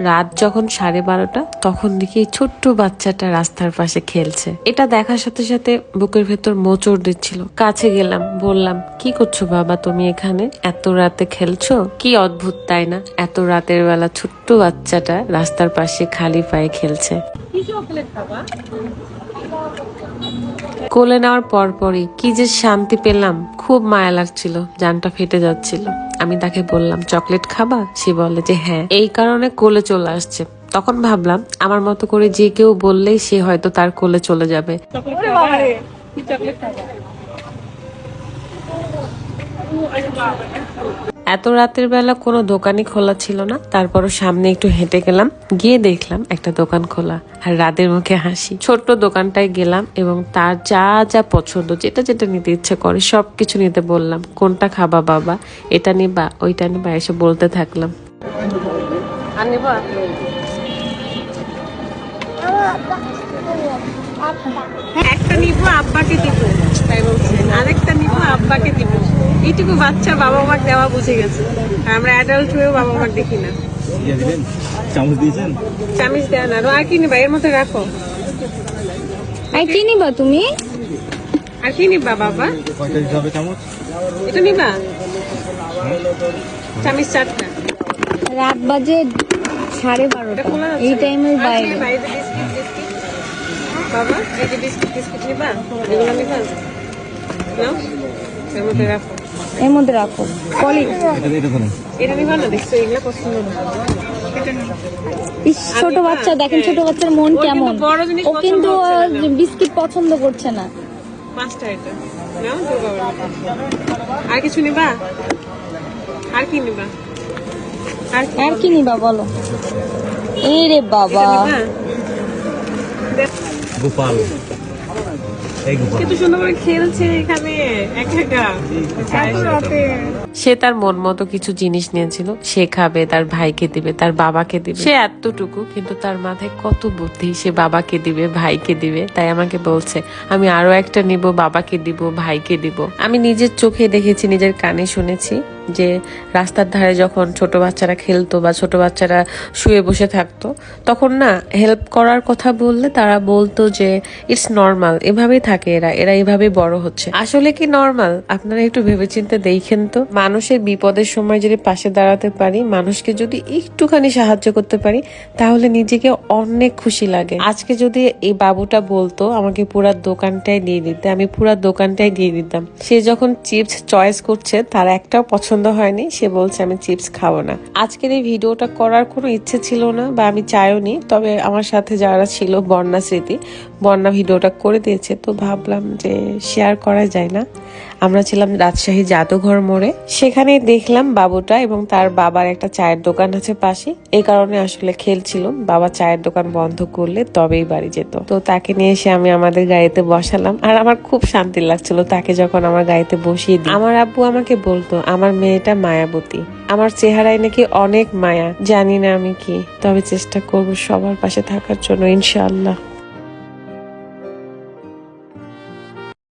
রাত যখন সাড়ে বারোটা, তখন দেখি ছোট্ট বাচ্চাটা রাস্তার পাশে খেলছে। এটা দেখার সাথে সাথে বুকের ভেতর মোচড় দিচ্ছিল। কাছে গেলাম, বললাম, কি করছ বাবা তুমি এখানে? এত রাতে খেলছো? কি অদ্ভুত, তাই না? এত রাতের বেলা ছোট্ট বাচ্চাটা রাস্তার পাশে খালি পায়ে খেলছে। কোলে নেওয়ার পরপরই কি যে শান্তি পেলাম, খুব মায়া লাগছিল, জানটা ফেটে যাচ্ছিল। আমি তাকে বললাম চকলেট খাবা? সে বলে যে হ্যাঁ। এই কারণে কোলে চলে আসছে। তখন ভাবলাম আমার মতো করে যে কেউ বললেই সে হয়তো তার কোলে চলে যাবে। এত রাতের বেলা কোনো দোকানই খোলা ছিল না। তারপরও সামনে একটু হেঁটে গেলাম গিয়ে দেখলাম একটা দোকান খোলা আর রাতের মুখে হাসি। ছোট্ট দোকানটায় গেলাম এবং তার যা যা পছন্দ যেটা যেটা নিতে ইচ্ছে করে সব কিছু নিতে বললাম কোনটা খাবা বাবা এটা নিবা ওইটা নিবা এসে বলতে থাকলাম। আর নিবা? একটা নিব আব্বাকে দিব তাই বলছে। আরেকটা এইটুকু বাচ্চা বাবা মাকে দেওয়া বুঝে গেছে। আর আমরা অ্যাডাল্ট হয়েও বাবা মাকে দেখি না। দিয়ে দিবেন? চামচ দিয়েছেন? চামিচ দেয় না। আর কি নিবা? এর মধ্যে রাখো। আর কি নিবা তুমি? আর কি নিবা বাবা? কয়টা চামচ? এটা নিবা? চামিচ চারটা। রাত বাজে সাড়ে বারোটা। এই টাইমের বাইরে। নিবা? এই যে বিস্কিট, বিস্কিট। বাবা বিস্কিট নিবা? এগুলো নিবা? নাও। এর মধ্যে রাখো। ইস, ছোট বাচ্চা দেখেন ছোট বাচ্চার মন কেমন। ও কিন্তু বিস্কিট পছন্দ করছে না। আর কিছু নিবা? আর কি নিবা? আর কি নিবা বলো। এই রে বাবা। গোপাল। এই সুন্দর খেলছে এখানে একা একা। সে তার মন মতো কিছু জিনিস নিয়েছিল সে খাবে তার ভাইকে দিবে তার বাবাকে দিবে। সে এতটুকু কিন্তু তার মাথায় কত বুদ্ধি সে বাবাকে দিবে ভাইকে দিবে। তাই আমাকে বলছে আমি আরও একটা নিব বাবাকে দিব ভাইকে দিব। আমি নিজের চোখে দেখেছি নিজের কানে শুনেছি যে রাস্তার ধারে যখন ছোট বাচ্চারা খেলতো বা ছোট বাচ্চারা শুয়ে বসে থাকতো তখন না হেল্প করার কথা বললে তারা বলতো যে ইটস নর্মাল এভাবেই থাকে। এরা এরা এভাবেই বড় হচ্ছে। আসলে কি নর্মাল আপনারা একটু ভেবেচিন্তে দেখেন তো। মানুষের বিপদের সময় যদি পাশে দাঁড়াতে পারি, মানুষকে যদি একটুখানি সাহায্য করতে পারি, তাহলে নিজেকে অনেক খুশি লাগে। আজকে যদি এই বাবুটা বলতো, আমাকে পুরা দোকানটাই দিয়ে দিতে, আমি পুরা দোকানটাই দিয়ে দিতাম। সে যখন চিপস চয়েস করছে, তার একটাও পছন্দ হয়নি, সে বলছে, আমি চিপস খাব না। আজকের এই ভিডিওটা করার কোনো ইচ্ছে ছিল না, বা আমি চাইও নি তবে আমার সাথে যারা ছিল বন্যা স্মৃতি, বন্যা ভিডিওটা করে দিয়েছে, তো ভাবলাম যে শেয়ার করা যায় না। আমরা ছিলাম রাজশাহী জাদুঘর মোড়ে। সেখানে দেখলাম বাবুটা এবং তার বাবার একটা চায়ের দোকান আছে পাশে। এই কারণে আসলে খেলছিল। বাবা চায়ের দোকান বন্ধ করলে তবেই বাড়ি যেত। তো তাকে নিয়ে এসে আমি আমাদের গাড়িতে বসালাম। আর আমার খুব শান্তি লাগছিল তাকে যখন আমার গাড়িতে বসিয়ে দিই। আমার আব্বু আমাকে বলতো, আমার মেয়েটা মায়াবতী। আমার চেহারায় নাকি অনেক মায়া। জানি না আমি কি, তবে চেষ্টা করব সবার পাশে থাকার জন্য, ইনশাআল্লাহ।